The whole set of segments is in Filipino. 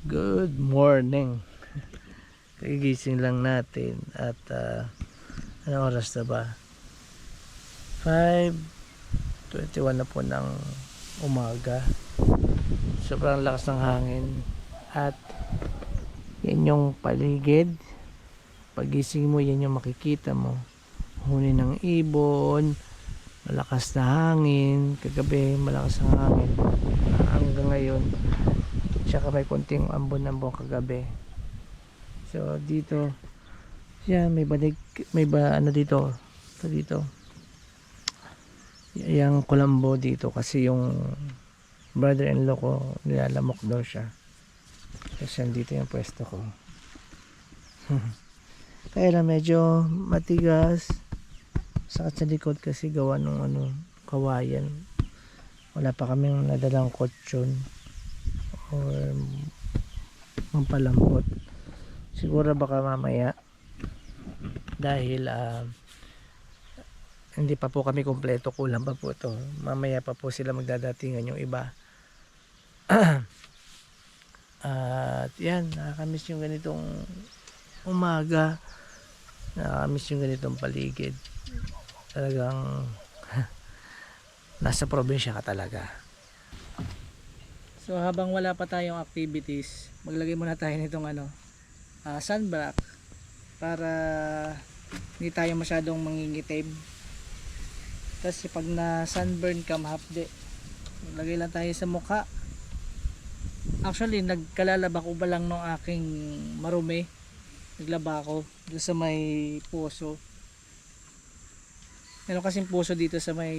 Good morning. Kagigising lang natin at uh, ano oras na ba? 5.21 na po ng umaga. Sobrang lakas ng hangin at yan yung paligid. Pagising mo, yan yung makikita mo. Huni ng ibon, malakas na hangin, kagabi malakas ang hangin. Hanggang ngayon, tsaka may konting ambon-ambon kagabi. So dito, yan may banig, may ba ano dito, ito dito. Yung kulambo dito kasi yung brother-in-law ko nilalamok daw siya. Kasi dito yung pwesto ko. Kaya lang medyo matigas. Sakit sa likod kasi gawa ng ano, kawayan. Wala pa kaming nadalang kutsyon or mampalambot. Siguro baka mamaya dahil ah, hindi pa po kami kompleto, kulang pa po to. Mamaya pa po sila magdadatingan yung iba. At yan, nakakamiss yung ganitong umaga. Nakakamiss yung ganitong paligid. Talagang nasa probinsya ka talaga. So habang wala pa tayong activities, maglagay muna tayo nitong ano, ah, sunblock para hindi tayo masyadong mangingitim. Kasi pag na sunburn ka mahapde, maglagay lang tayo sa mukha. Actually, nagkalalaba ko ba lang nung aking marumi. Naglaba ako doon sa may puso. Meron kasing puso dito sa may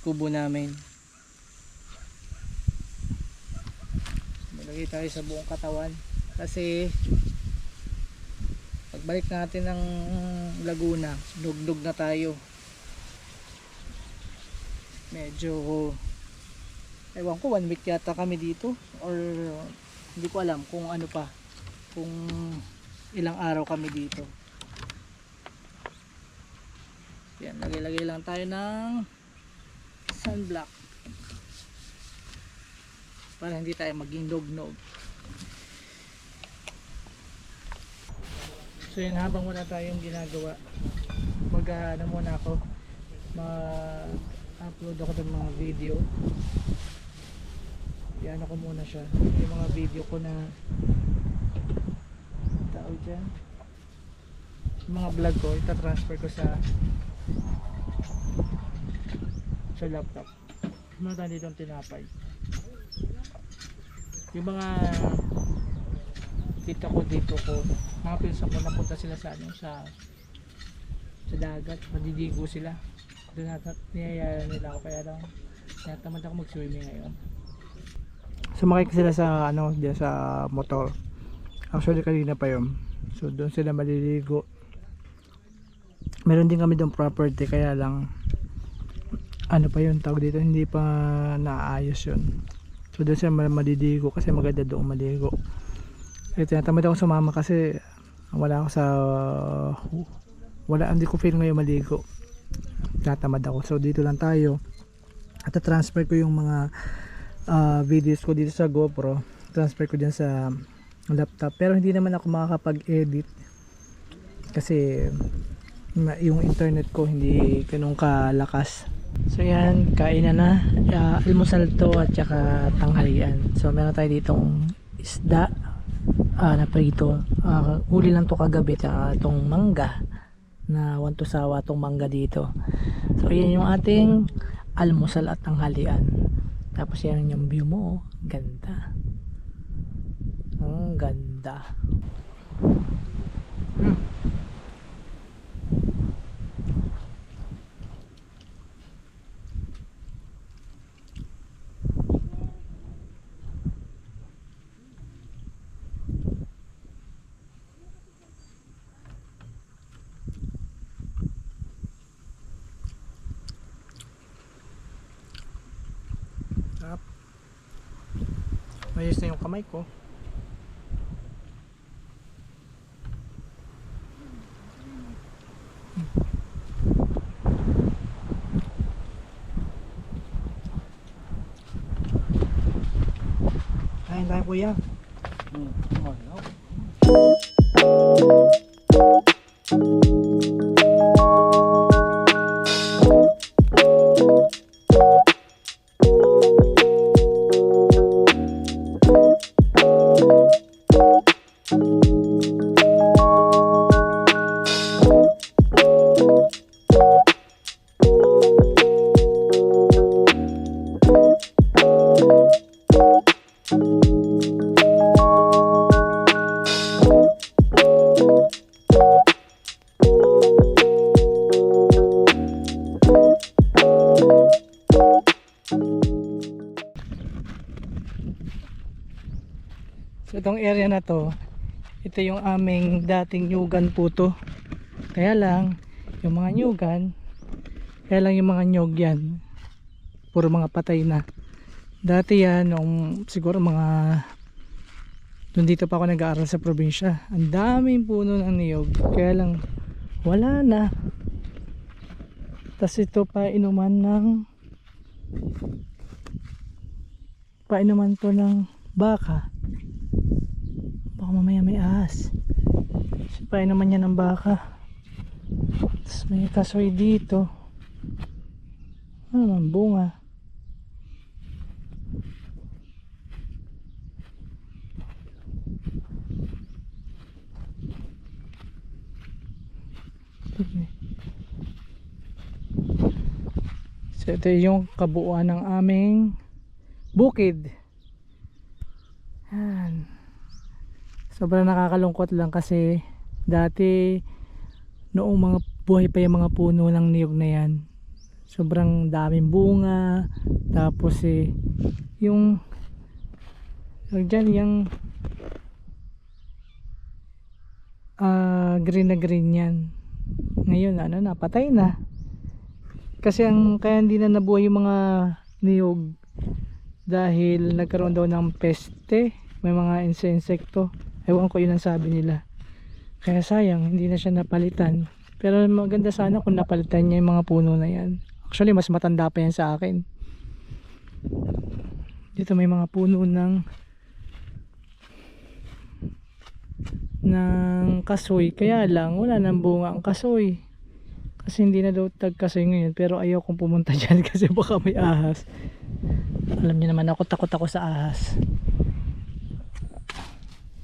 kubo namin. Malagay tayo sa buong katawan. Kasi pagbalik natin ng Laguna, dugdug na tayo. Medyo ewan ko one week yata kami dito or hindi ko alam kung ano pa kung ilang araw kami dito yan lagay-lagay lang tayo ng sunblock para hindi tayo maging nog-nog so yun habang wala tayong ginagawa mag ano muna ako mag upload ako ng mga video. Yan ako muna siya yung mga video ko na tao dyan? Yung mga vlog ko itatransfer ko sa sa laptop. Meron dito tinapay yung mga tita ko dito ko mga pinsan ko napunta sila sa ano sa sa dagat. Madidigo sila. Doon nata niyayaya nila ako. Kaya lang tinatamad ako mag swimming ngayon. Sumakay sila sa ano diyan sa motor. Actually kanina pa yun. So doon sila maliligo. Meron din kami doon property kaya lang ano pa yun tawag dito hindi pa naayos yun so doon mal- maliligo kasi maganda doon maligo. Eh tinatamad ako sumama kasi wala ako sa wala hindi ko feel ngayon maligo. Tatamad ako. So dito lang tayo. At transfer ko yung mga ah, videos ko dito sa GoPro. Transfer ko dyan sa laptop. Pero hindi naman ako makakapag-edit. Kasi yung internet ko hindi ganun kalakas so yan kain na na. Ah, almusal to at saka tanghalian. So meron tayo ditong isda ah, na prito. Ah, huli lang to kagabi at itong mangga na want to sawa tong mangga dito. So yan yung ating almusal at tanghalian. Tapos yan yung view mo oh. ganda. Ang ganda Hmm. Sarap. Mayos na yung kamay ko. Kain tayo kuya. Area na to, ito yung aming dating nyugan po to. Kaya lang, yung mga nyugan, kaya lang yung mga nyog yan, puro mga patay na. Dati yan, nung siguro mga, nung dito pa ako nag-aaral sa probinsya, ang daming puno ng niyog. Kaya lang, wala na. Tapos ito pa inuman ng, painuman to ng baka baka mamaya may ahas. Sipain naman yan ng baka. Tapos may kasoy dito. Ano naman bunga? So ito yung kabuuan ng aming bukid yan sobrang nakakalungkot lang kasi dati noong mga buhay pa yung mga puno ng niyog na yan sobrang daming bunga. Tapos eh yung dyan yung ah, green na green yan. Ngayon ano na patay na. Kasi ang kaya hindi na nabuhay yung mga niyog dahil nagkaroon daw ng peste. May mga inse- insekto ewan ko yun ang sabi nila. Kaya sayang hindi na siya napalitan. Pero maganda sana kung napalitan niya yung mga puno na yan. Actually mas matanda pa yan sa akin. Dito may mga puno ng ng kasoy. Kaya lang wala nang bunga ang kasoy. Kasi hindi na daw tagkasoy ngayon pero ayaw kong pumunta dyan kasi baka may ahas. Alam niyo naman ako takot ako sa ahas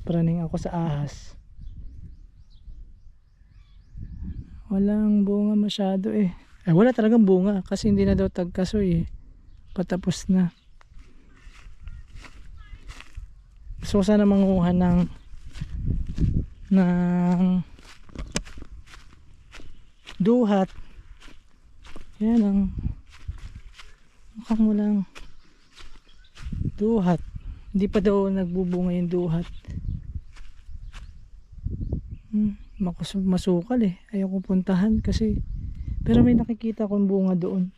praning ako sa ahas. Walang bunga masyado eh. Ay wala talagang bunga kasi hindi na daw tagkasoy eh. Patapos na. Gusto ko sana manguha ng ng duhat. Yan ang mukhang walang duhat. Hindi pa daw nagbubunga yung duhat hmm, masukal eh. Ayaw ko puntahan kasi pero may nakikita akong bunga doon.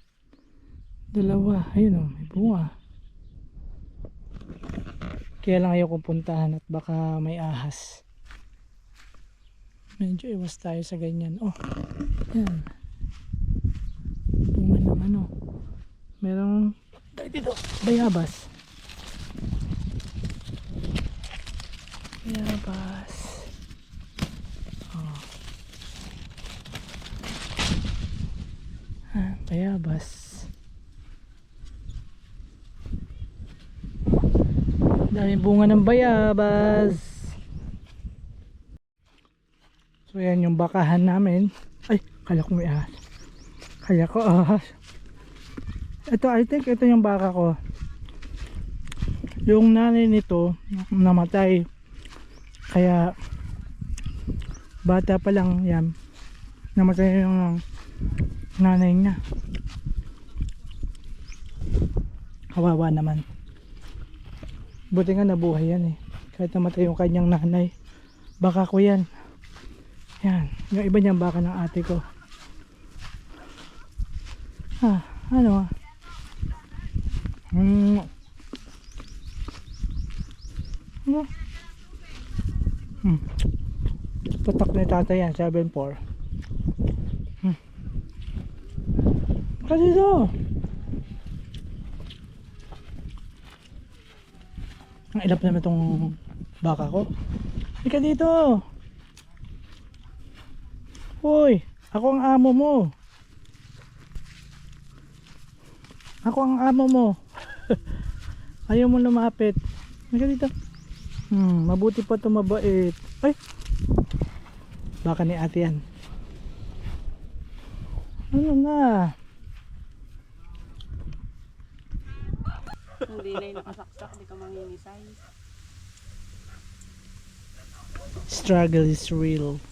Dalawa. Ayun oh may bunga. Kaya lang ayaw kong puntahan at baka may ahas. Medyo iwas tayo sa ganyan. Oh yan. Bunga ng ano merong tayo dito. bayabas. Bayabas oh bayabas dami bunga ng bayabas so yan yung bakahan namin. Ay kala ko may kaya ko ahas. Ito I think ito yung baka ko. Yung nanay nito namatay. Kaya bata pa lang yan. Namatay yung nanay niya. Kawawa naman. Buti nga nabuhay yan eh. Kahit namatay yung kanyang nanay. Baka ko yan. Yan. Yung iba niyang baka ng ate ko. Ah ano ah? Hmm. Ano hmm. Patak ni tata yan 7-4 kasi ito ang ilap naman itong Baka ko. Halika dito. Hoy, ako ang amo mo. Ako ang amo mo. Ayaw mo lumapit. Halika dito. Hmm, mabuti pa ito mabait. Ay! Baka ni ate yan. Ano na? Hindi na yung nakasaksak, di ka manginisay. Struggle is real.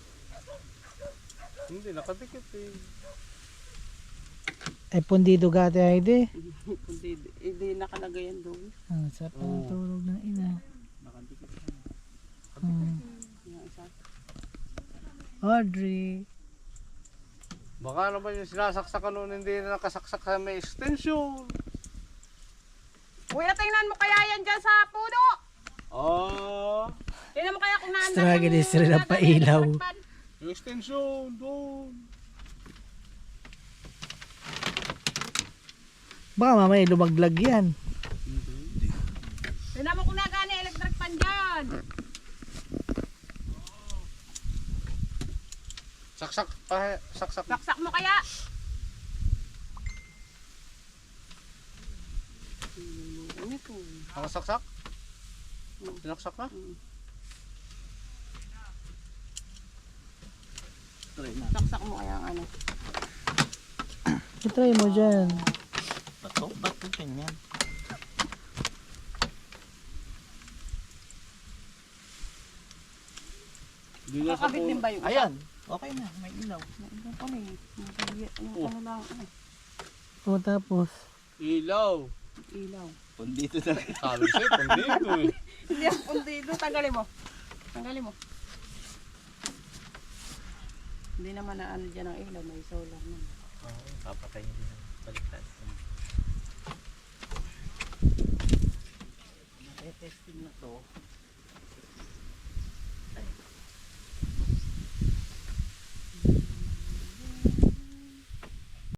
Hindi, nakadikit eh. Eh, pundido gati ay di. Hindi, hindi nakalagay yan doon. Ang sarap ng tulog ng ina. Hmm. Yung isa. Audrey. Baka naman yung sinasaksakan noon hindi na nakasaksak sa may extension. Kuya, tingnan mo kaya yan dyan sa puno. Ah, Tingnan mo kaya kung naandun Struggle yung is real ang pailaw. yung extension doon. Baka mamaya lumaglag yan. Tingnan mo kung nagani electric pan dyan. Saksak pa, saksak. Saksak mo kaya. Hmm, Ano to? Nakasaksak? Sinaksak na? Saksak mo kaya ang ano. I-try mo dyan. Bato? Ba't ito ganyan? Na Kakabit din ba yung isa? Ayan. Okay na. May ilaw. Eh. Yung kali- Yung Oh. ano lang. ano, O tapos. Ilaw. Ilaw. Pundito na. Sabi sa'yo, pandito eh. Hindi ako puntido. Tanggalin mo. Tanggalin mo. Hindi naman na ano dyan ang ilaw. May solar naman. Oo, papatayin din ang baliktad. Testing na to.